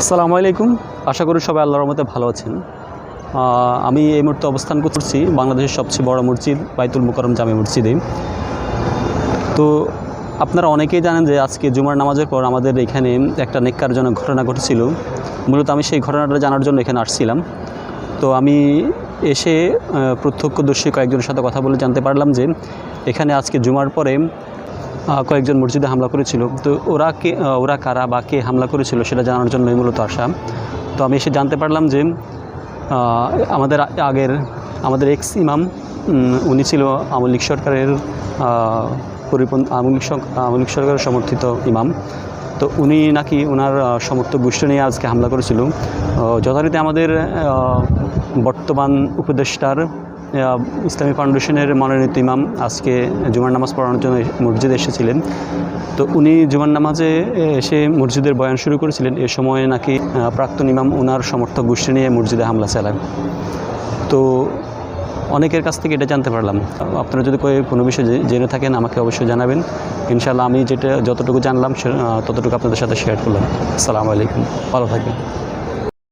আসসালামু আলাইকুম। আশা করি সবাই আল্লাহর রহমতে ভালো আছেন। আমি এই মুহূর্তে অবস্থান করছি বাংলাদেশের সবচেয়ে বড় মসজিদ বাইতুল মুকরম জামে মসজিদে। তো আপনারা অনেকেই জানেন যে আজকে জুমার নামাজের পর আমাদের এখানে একটা নেককারজনক ঘটনা ঘটেছিল। মূলত আমি সেই ঘটনাটা জানার জন্য এখানে আসছিলাম। তো আমি এসে প্রত্যক্ষদর্শী কয়েকজনের সাথে কথা বলে জানতে পারলাম যে এখানে আজকে জুমার পরে কয়েকজন মসজিদে হামলা করেছিল। তো ওরা কে ওরা কারা বা কে হামলা করেছিল সেটা জানার জন্যই মূলত আসা। তো আমি এসে জানতে পারলাম যে আমাদের আগের, আমাদের এক্স ইমাম উনি ছিল আওয়ামী লীগ সরকারের পরিপন্থী আওয়ামী লীগ সরকারের সমর্থিত ইমাম তো উনি নাকি ওনার সমর্থক গোষ্ঠী নিয়ে আজকে হামলা করেছিল। যথারীতি আমাদের বর্তমান উপদেষ্টার ইসলামী ফাউন্ডেশনের মনোনীত ইমাম আজকে জুমার নামাজ পড়ানোর জন্য মসজিদে এসেছিলেন। তো উনি জুমার নামাজে এসে মসজিদের বয়ান শুরু করেছিলেন। এ সময় নাকি প্রাক্তন ইমাম ওনার সমর্থক গোষ্ঠী নিয়ে মসজিদে হামলা চালান। তো অনেকের কাছ থেকে এটা জানতে পারলাম। আপনারা যদি কোনো বিষয় জেনে থাকেন, আমাকে অবশ্যই জানাবেন। ইনশাল্লাহ আমি যেটা, যতটুকু জানলাম ততটুকু আপনাদের সাথে শেয়ার করলাম। আসসালামু আলাইকুম। ভালো থাকবেন।